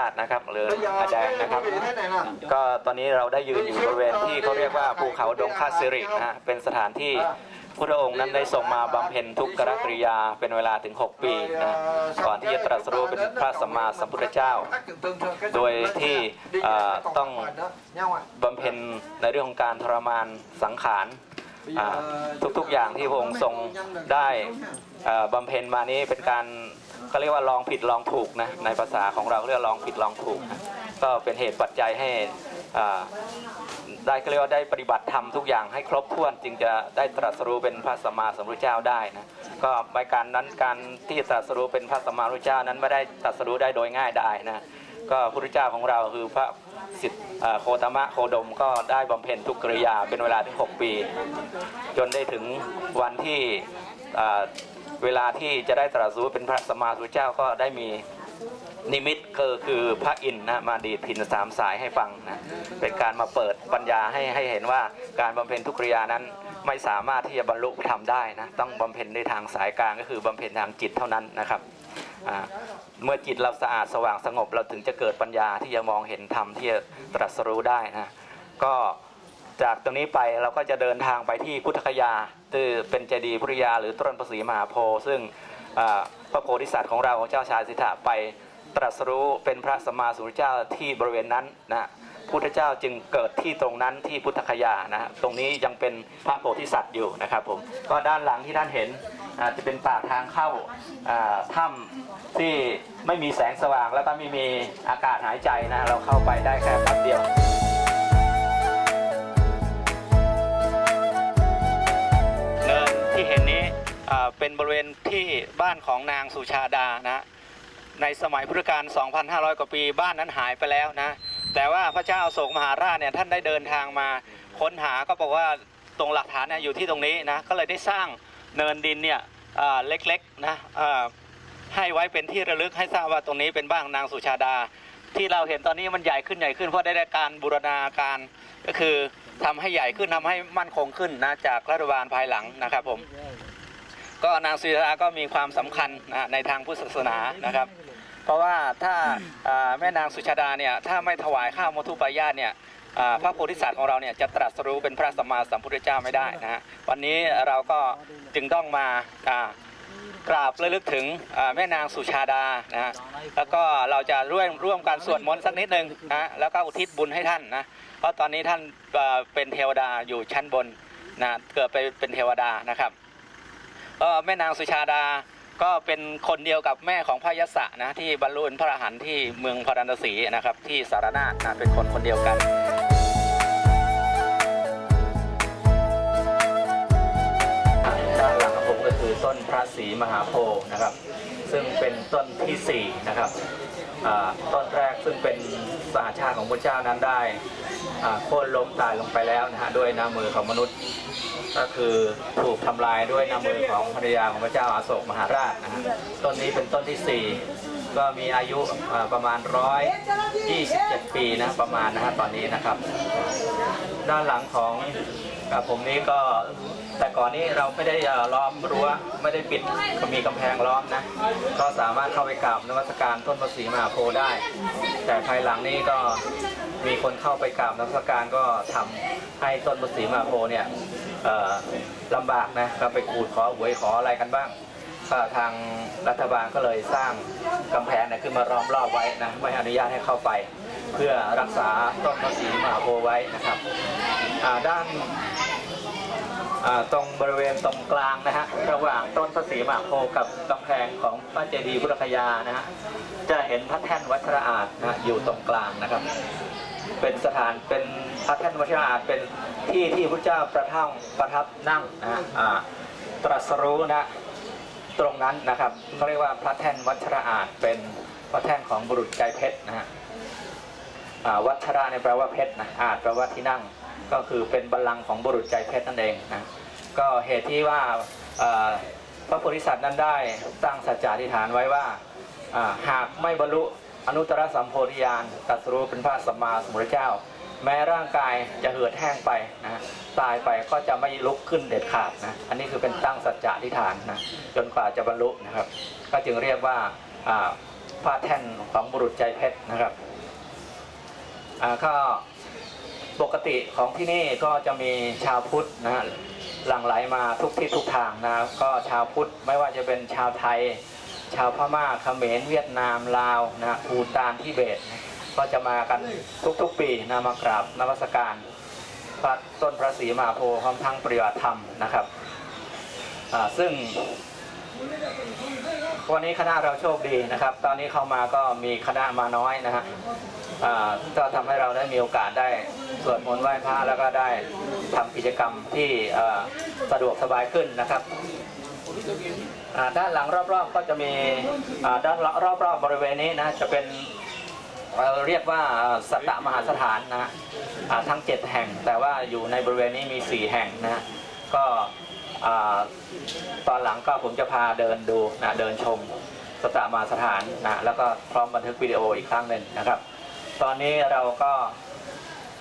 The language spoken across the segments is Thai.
ราชนะครับ หรืออาแดงนะครับ ก็ตอนนี้เราได้ยืนอยู่บริเวณที่เขาเรียกว่าภูเขาดงคาสิรินะฮะเป็นสถานที่พระองค์นั้นได้ทรงมาบำเพ็ญทุกขกริยาเป็นเวลาถึง 6 ปีนะก่อนที่จะตรัสรู้เป็นพระสัมมาสัมพุทธเจ้า โดยที่เอ่อต้องบำเพ็ญในเรื่องของการทรมานสังขารอ่าทุกๆอย่างที่พระองค์ทรงได้เอ่อบำเพ็ญมานี้เป็นการ เขาเรียกว่าลองผิดลองถูกนะในภาษาของเราเรียกลองผิดลองถูกนะก็เป็นเหตุปัจจัยให้ได้เขาเรียกว่าได้ปฏิบัติธรรมทุกอย่างให้ครบถ้วนจึงจะได้ตรัสรู้เป็นพระสัมมาสัมพุทธเจ้าได้นะก็ในการนั้นการที่ตรัสรู้เป็นพระสัมมาสัมพุทธเจ้านั้นไม่ได้ตรัสรู้ได้โดยง่ายได้นะก็พระพุทธเจ้าของเราคือพระสิทธิ์โคตมะโคดมก็ได้บำเพ็ญทุกกริยาเป็นเวลาถึง6ปี จนได้ถึงวันที่ เวลาที่จะได้ตรัสรู้เป็นพระสัมมาสัมพุทธเจ้าก็ได้มีนิมิตก็คือพระอินทร์นะมาดีดพินสามสายให้ฟังนะเป็นการมาเปิดปัญญาให้ให้เห็นว่าการบำเพ็ญทุกกริยานั้นไม่สามารถที่จะบรรลุธรรมได้นะต้องบำเพ็ญในทางสายกลางก็คือบำเพ็ญทางจิตเท่านั้นนะครับเมื่อจิตเราสะอาดสว่างสงบเราถึงจะเกิดปัญญาที่จะมองเห็นธรรมที่จะตรัสรู้ได้นะก็ จากตรงนี้ไปเราก็จะเดินทางไปที่พุทธคยาคือเป็นเจดีย์พุทธยาหรือต้นประสีมหาโพธิ์ซึ่งพระโพธิสัตว์ของเราของเจ้าชายสิทธะไปตรัสรู้เป็นพระสมมาสัมพุทธเจ้าที่บริเวณนั้นนะพุทธเจ้าจึงเกิดที่ตรงนั้นที่พุทธคยานะตรงนี้ยังเป็นพระโพธิสัตว์อยู่นะครับผมก็ด้านหลังที่ท่านเห็นจะเป็นปากทางเข้าอ่าถ้ำที่ไม่มีแสงสว่างแล้วก็ไม่มีอากาศหายใจนะเราเข้าไปได้แค่แป๊บเดียว เป็นบริเวณที่บ้านของนางสุชาดานะในสมัยพุทธกาล 2,500 กว่าปีบ้านนั้นหายไปแล้วนะ แต่ว่าพระเจ้าอโศกมหาราชเนี่ยท่านได้เดินทางมาค้นหาก็บอกว่าตรงหลักฐานเนี่ยอยู่ที่ตรงนี้นะก็เลยได้สร้างเนินดินเนี่ยเล็กๆนะให้ไว้เป็นที่ระลึกให้ทราบว่าตรงนี้เป็นบ้านของนางสุชาดา ที่เราเห็นตอนนี้มันใหญ่ขึ้นใหญ่ขึ้นเพราะได้การบูรณาการก็คือทำให้ใหญ่ขึ้นทำให้มั่นคงขึ้นนะจากรัฐบาลภายหลังนะครับผม ก็นางสุชาดาก็มีความสำคัญนะในทางพุทธศาสนานะครับ เพราะว่าถ้าแม่นางสุชาดาเนี่ยถ้าไม่ถวายข้าวมัทุปายาตเนี่ยพระโพธิสัตว์ของเราเนี่ยจะตรัสรู้เป็นพระสัมมาสัมพุทธเจ้าไม่ได้นะฮะวันนี้เราก็จึงต้องมาอ่ากราบระลึกถึงแม่นางสุชาดานะฮะแล้วก็เราจะร่วมร่วมกันสวดมนต์สักนิดหนึ่งนะแล้วก็อุทิศบุญให้ท่านนะเพราะตอนนี้ท่านเป็นเทวดาอยู่ชั้นบนนะเกิดไปเป็นเทวดานะครับ ก็แม่นางสุชาดาก็เป็นคนเดียวกับแม่ของพระยศะนะที่บรรลุนพระอรหันต์ที่เมืองพาราณสีนะครับ ที่สารนาถนะเป็นคนคนเดียวกันด้านหลังของผมก็คือต้นพระศรีมหาโพธิ์นะครับ ซึ่งเป็นต้นที่สี่นะครับต้นแรกซึ่งเป็นสหชาติของพระเจ้านั้นได้ โค่นล้มตายลงไปแล้วนะฮะด้วยน้ำมือของมนุษย์ ก็คือถูกทำลายด้วยน้ำมือของภรรยาของพระเจ้าอาโศกมหาราชนะฮะต้นนี้เป็นต้นที่สี่ ก็มีอายุประมาณ 127 ปีนะประมาณนะฮะตอนนี้นะครับ ด้านหลังของกับผมนี้ก็แต่ก่อนนี้เราไม่ได้ล้อมรั้วไม่ได้ปิดมีกำแพงล้อมนะก็สามารถเข้าไปกราบนมัสการต้นพระศรีมหาโพธิ์ได้ แต่ภายหลังนี้ก็มีคนเข้าไปกราบนมัสการก็ทำให้ต้นพระศรีมหาโพธิ์เนี่ยลำบากนะก็ไปขูดขอหวยขออะไรกันบ้าง ทางรัฐบาลก็เลยสร้างกำแพงเนี่ยขึ้นมาล้อมรอบไว้นะไม่อนุญาตให้เข้าไป เพื่อรักษาต้นพระศรีมหาโพธิ์ไว้นะครับด้านตรงบริเวณตรงกลางนะฮะระหว่างต้นพระศรีมหาโพธิ์กับกำแพงของพระเจดีย์พุทธคยานะฮะจะเห็นพระแท่นวัชระอาจนะอยู่ตรงกลางนะครับ เป็นสถานเป็นพระแท่นวัชระอาจเป็นที่ที่พระเจ้าประทับประทับนั่งนะฮะตรัสรู้นะ ตรงนั้นนะครับเขาเรียกว่าพระแท่นวัชระอาจเป็นพระแท่นของบุรุษใจเพชรนะฮะวัชระเนี่ยแปลว่าเพชรนะอาจแปลว่าที่นั่งก็คือเป็นบัลลังก์ของบุรุษใจเพชรนั่นเองนะก็เหตุที่ว่าพระโพธิสัตว์นั้นได้ตั้งสัจจะอธิฐานไว้ว่าหากไม่บรรลุอนุตตรสัมโพธิญาณตัสรู้เป็นพระสัมมาสัมพุทธเจ้า แม้ร่างกายจะเหือดแห้งไปนะตายไปก็จะไม่ลุกขึ้นเด็ดขาดนะอันนี้คือเป็นตั้งสัจจะอธิษฐานนะจนกว่าจะบรรลุนะครับ ก็จึงเรียกว่าผ้าแท่นของบุรุษใจเพชรนะครับอ่าก็ปกติของที่นี่ก็จะมีชาวพุทธนะฮะหลั่งไหลมาทุกที่ทุกทางนะก็ชาวพุทธไม่ว่าจะเป็นชาวไทย ชาวพม่าเขมรเวียดนามลาวนะฮะภูตานทิเบต ก็จะมากันทุกๆ ปีนะมากราบนมัสการพระต้นพระศรีมหาโพธิ์พร้อมทั้งปฏิบัติธรรมนะครับซึ่งวันนี้คณะเราโชคดีนะครับ ตอนนี้เข้ามาก็มีคณะมาน้อยนะฮะก็ทำให้เราได้มีโอกาสได้สวดมนต์ไหว้พระแล้วก็ได้ทำกิจกรรมที่สะดวกสบายขึ้นนะครับด้านหลังรอบๆก็จะมีด้านรอบๆบริเวณนี้นะจะเป็น เราเรียกว่าสัตตมหาสถานนะฮะทั้ง 7 แห่ง แต่ว่าอยู่ในบริเวณนี้มี 4 แห่งนะฮะก็ตอนหลังก็ผมจะพาเดินดูนะเดินชมสตามาสถานนะแล้วก็พร้อมบันทึกวิดีโออีกครั้งหนึ่งนะครับ ตอนนี้เราก็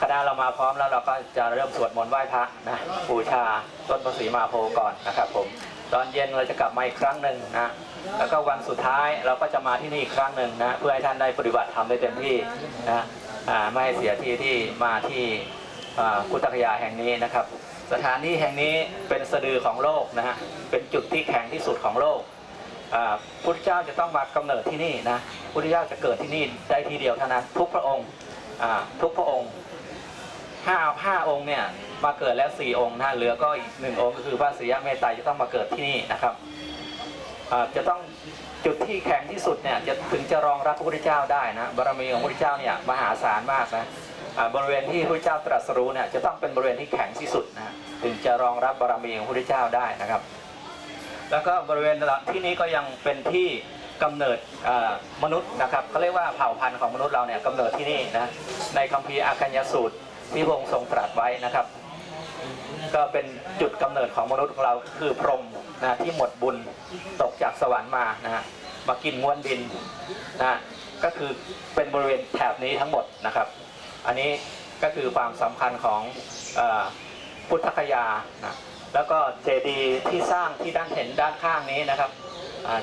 คณะเรามาพร้อมแล้วเราก็จะเริ่มสวดมนต์ไหว้พระนะบูชาต้นพระศรีมาโพก่อนนะครับผมตอนเย็นเราจะกลับมาอีกครั้งหนึ่งนะ แล้วก็วันสุดท้ายเราก็จะมาที่นี่อีกครั้งหนึ่งนะเพื่อให้ท่านได้ปฏิบัติธรรมได้เต็มที่นะไม่ให้เสียที่ที่มาที่กุตกยาแห่งนี้นะครับ สถานที่แห่งนี้เป็นสะดือของโลกนะฮะเป็นจุดที่แข็งที่สุดของโลกพุทธเจ้าจะต้องมากำเนิดที่นี่นะพุทธเจ้าจะเกิดที่นี่ได้ทีเดียวเท่านั้นทุกพระองค์ทุกพระองค์ห้าห้าองค์เนี่ยมาเกิดแล้วสี่องค์นะเหลือก็อีกหนึ่งองค์ก็คือพระศรีเมตไตรจะต้องมาเกิดที่นี่นะครับ จะต้องจุดที่แข็งที่สุดเนี่ยจะถึงจะรองรับพระพุทธเจ้าได้นะบารมีของพระพุทธเจ้าเนี่ยมหาศาลมากนะอ่าบริเวณที่พระเจ้าตรัสรู้เนี่ยจะต้องเป็นบริเวณที่แข็งที่สุดนะถึงจะรองรับบารมีของพระพุทธเจ้าได้นะครับ แล้วก็บริเวณที่นี้ก็ยังเป็นที่กำเนิดอ่ามนุษย์นะครับเขาเรียกว่าเผ่าพันธุ์ของมนุษย์เราเนี่ยกำเนิดที่นี่นะในคัมภีร์อากัญญสูตรที่พระองค์ทรงตรัสไว้นะครับ ก็เป็นจุดกำเนิดของมนุษย์ของเราคือพรหมนะที่หมดบุญตกจากสวรรค์มานะฮะมากินม้วนดินนะก็คือเป็นบริเวณแถบนี้ทั้งหมดนะครับ อันนี้ก็คือความสำคัญของอพุทธคยานะแล้วก็เจดีย์ที่สร้างที่ด้านเห็นด้านข้างนี้นะครับ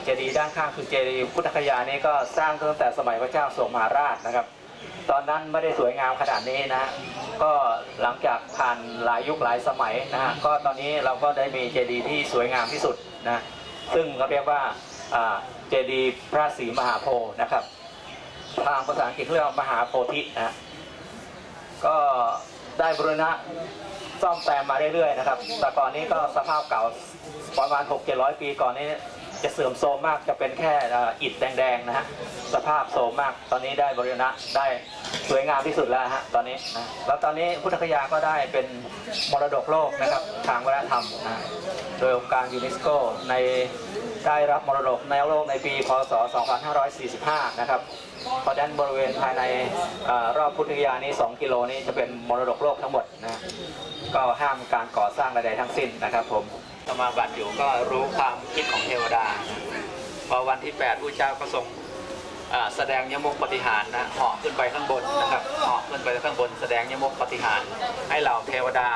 เจดีย์ด้านข้างคือเจดีย์พุทธคยานี้ก็สร้างตั้งแต่สมัยพระเจ้าโสมหาราชนะครับ ตอนนั้นไม่ได้สวยงามขนาดนี้นะฮะก็หลังจากผ่านหลายยุคหลายสมัยนะฮะก็ตอนนี้เราก็ได้มีเจดีย์ที่สวยงามที่สุดนะซึ่งเขาเรียกว่าเจดีย์พระศรีมหาโพธิ์นะครับทางภาษาอังกฤษเรียกว่ามหาโพธินะก็ได้บรณะซ่อมแซมมาเรื่อยๆนะครับ แต่ก่อนนี้ก็สภาพเก่าประมาณ 6 7 0 0 ปีก่อนนี้ จะเสื่อมโทรมมากจะเป็นแค่อิฐแดงๆนะฮะสภาพโทรมมากตอนนี้ได้บริณะได้สวยงามที่สุดแล้วฮะตอนนี้นะแล้วตอนนี้พุทธคยาก็ได้เป็นมรดกโลกนะครับทางวัฒนธรรมนะโดยองค์การยูเนสโกในได้รับมรดกในโลกในปีพศ 2545 นะครับเพราะฉะนั้นบริเวณภายในอรอบพุทธคยานี้ 2 กิโลนี้จะเป็นมรดกโลกทั้งหมดนะก็ห้ามการก่อสร้างใดๆทั้งสิ้นนะครับผม สมาบัติอยู่ก็รู้ความคิดของเทวดา พอวันที่8ผู้เจ้าก็ทรงแสดงยมกปฏิหารนะเหาะขึ้นไปข้างบนนะครับเหาะขึ้นไปข้างบน แสดงยมกปฏิหาร ให้เหล่าเทวดา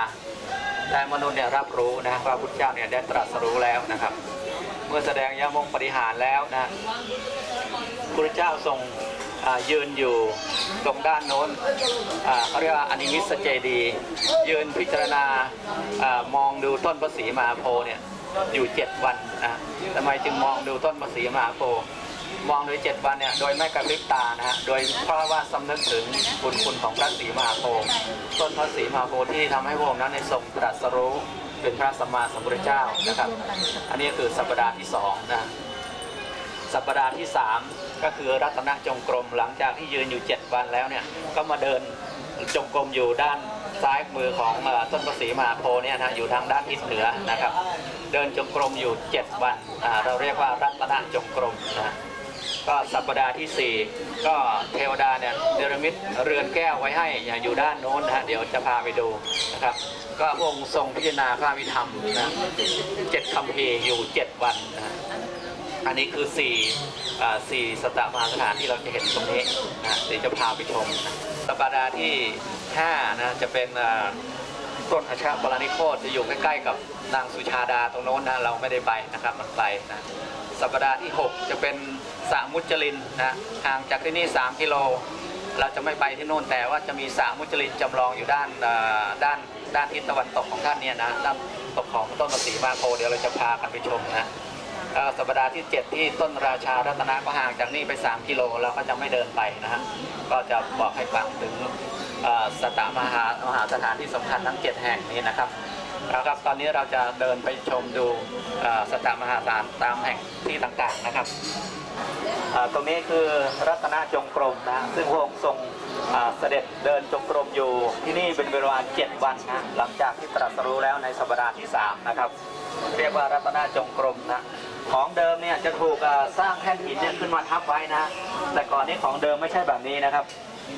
และมนุษย์เนี่ยรับรู้นะว่าพุทธเจ้าเนี่ยได้ตรัสรู้แล้วนะครับ เมื่อแสดงยมกปฏิหารแล้วนะพระเจ้าทรง ยืนอยู่ตรงด้านโน้นเขาเรียกว่าอนิมิสเจดี ยืนพิจารณาอามองดูต้นพระศรีมหาโพธิ์เนี่ยอยู่เจ็ดวันนะทำไมจึงมองดูต้นพระศรีมหาโพธิ์มองโดยเจ็ดวันเนี่ยโดยไม่กระพริบตานะฮะโดยเพราะว่าสำนึกถึงบุญคุณของพระศรีมหาโพธิ์ต้นพระศรีมหาโพธิ์ที่ทำให้พระองค์นั้นในทรงตรัสรู้เป็นพระสัมมาสัมพุทธเจ้านะครับ อันนี้คือสัปดาห์ที่สองนะ สัปดาห์ที่ 3 ก็คือรัตนจงกรมหลังจากที่ยืนอยู่ 7 วันแล้วเนี่ยก็มาเดินจงกรมอยู่ด้านซ้ายมือของต้นประสีมหาโพธิ์เนี่ยนะอยู่ทางด้านทิศเหนือนะครับ เดินจงกรมอยู่ 7 วันเราเรียกว่ารัตนจงกรมนะก็สัปดาห์ทีสี่4 ก็เทวดาเนี่ยเนรมิตเรือนแก้วไว้ให้อยู่ด้านโน้นนะฮะเดี๋ยวจะพาไปดูนะครับ ก็พระองค์ทรงพิจารณาพระวิธรรมนะเจ็ดคำพีร์อยู่ 7 วันนะ อันนี้คือ4อ่าสี่สตมหาสถานที่เราจะเห็นตรงนี้นะเดี๋ยวจะพาไปชมนะสัปดาห์ที่5นะจะเป็นอ่าต้นอาชาปรานิโคตจะอยู่ใกล้ๆกับนางสุชาดาตรงโน้นนะเราไม่ได้ไปนะครับมันไกลนะสัปดาห์ที่ 6 จะเป็นสระมุจลินนะห่างจากที่นี่ 3 กิโล เราจะไม่ไปที่โน่นแต่ว่าจะมีสระมุจลินจำลองอยู่ด้านด้านด้านทิศตะวันตกของท่านเนี่ยนะด้านตกของต้นมะสีมาโพเดี๋ยวเราจะพากันไปชมนะ สัปดาห์ที่ 7 ที่ต้นราชารัตนะก็ห่างจากนี่ไป 3 กิโลเราก็จะไม่เดินไปนะฮะก็จะบอกให้ฟังถึงสตามหามหาสถานที่สำคัญทั้ง 7 แห่งนี้นะครับแล้วครับตอนนี้เราจะเดินไปชมดูสถามหาศาลตามแห่งที่ต่างๆนะครับตรงนี้คือรัตนจงกรมนะซึ่งพระองค์ทรงเสด็จเดินจงกรมอยู่ที่นี่เป็นเวลา 7 วันนะหลังจากที่ตรัสรู้แล้วในสัปดาห์ที่ 3 นะครับ เรียกว่ารัตนจงกรมนะ ของเดิมเนี่ยจะถูกสร้างแท่นหินเนี่ยขึ้นมาทับไว้นะ แต่ก่อนนี้ของเดิมไม่ใช่แบบนี้นะครับ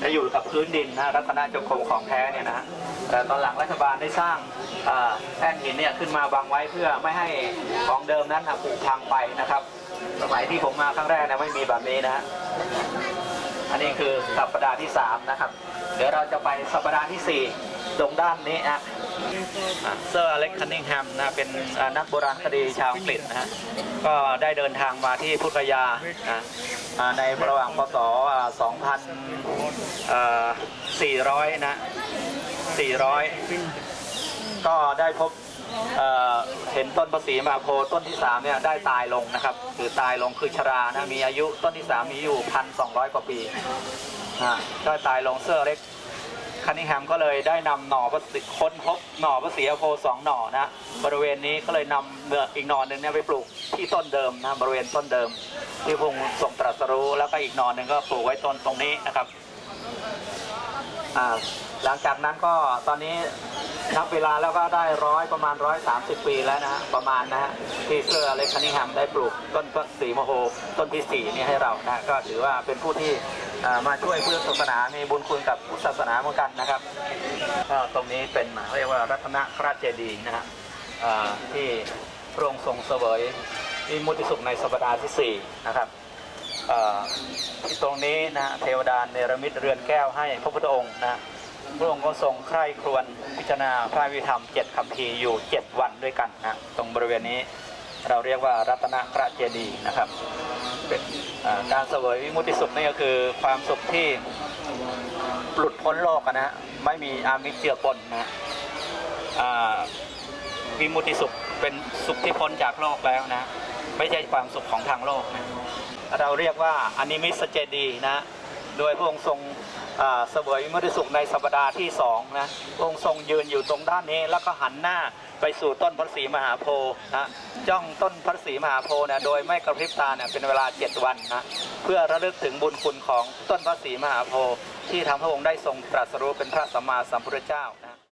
จะอยู่กับพื้นดินนะรัตนจงกรมของแท้เนี่ยนะแต่ตอนหลังรัฐบาลได้สร้างแท่นหินเนี่ยขึ้นมาบังไว้เพื่อไม่ให้ของเดิมนั้นนะผุพังไปนะครับ สมัยที่ผมมาครั้งแรกนะไม่มีแบบนี้นะ อันนี้คือสัปดาห์ที่ 3 นะครับ เดี๋ยวเราจะไปสัปดาห์ที่ 4 ตรงด้านนี้นะเซอร์อเล็กคันนิงแฮมนะเป็นนักโบราณคดีชาวอังกฤษนะฮะก็ได้เดินทางมาที่พุทธยานะในระหว่างพศอ่า2,400 นะ 400 ก็ได้พบ เอ่อเห็นต้นประสีมาโพธิ์ต้นที่3เนี่ยได้ตายลงนะครับ คือตายลงคือชรานะมีอายุต้นที่ 3 มีอยู่พันสองกว่าปีอ่าก็ตายลงเสื้อเล็กคันนิงแฮมก็เลยได้นำหน่อประสิค้นพบหน่อประสีอโพธิ์สองหน่อนะบริเวณนี้ก็เลยนำเมื่ออีกหน่อหนึ่งเนี่ยไปปลูกที่ต้นเดิมนะบริเวณต้นเดิม ที่พระองค์ทรงตรัสรู้แล้วก็อีกหน่อหนึ่งก็ปลูกไว้ต้นตรงนี้นะครับ อ่าหลังจากนั้นก็ตอนนี้นับเวลาแล้วก็ได้ร้อยประมาณร้อยสามสิบปีแล้วนะประมาณนะฮะที่เซอร์อเล็กคันนิงแฮมได้ปลูกต้นต้นสีโมโหต้นที่สี่นี่ให้เรานะก็ถือว่าเป็นผู้ที่มาช่วยเพื่อศาสนามีบุญคุณกับพุทธศาสนาเหมือนกันนะครับก็ตรงนี้เป็นเรียกว่ารัตนคราชเจดีย์นะฮะที่พระองค์ทรงเสวยวิมุติสุขในสัปดาห์ที่สี่นะครับ ที่ตรงนี้นะเทวดาเนรมิตเรือนแก้วให้พระพุทธองค์นะพระองค์ก็ทรงใคร่ครวญพิจารณาพระวิธรรมเจ็ดคำพีอยู่เจ็ดวันด้วยกันนะตรงบริเวณนี้เราเรียกว่ารัตนกระเจดีนะครับการเสวยวิมุติสุขนี่ก็คือความสุขที่หลุดพ้นโลกนะฮะไม่มีอามิเจือปนนะฮะวิมุติสุขเป็นสุขที่พ้นจากโลกแล้วนะ ไม่ใช่ความสุขของทางโลกนะ เราเรียกว่าอนิมิสเจดีนะโดยพระองค์ทรงเสวยวิมุติสุขในสัปดาห์ที่สองนะพระองค์ทรงยืนอยู่ตรงด้านนี้ แล้วก็หันหน้าไปสู่ต้นพระศรีมหาโพธิ์นะจ้องต้นพระศรีมหาโพธิ์นะโดยไม่กระพริบตาเนี่ยเป็นเวลาเจ็ดวันนะเพื่อระลึกถึงบุญคุณของต้นพระศรีมหาโพธิ์ที่ทำพระองค์ได้ทรงตรัสรู้เป็นพระสัมมาสัมพุทธเจ้านะ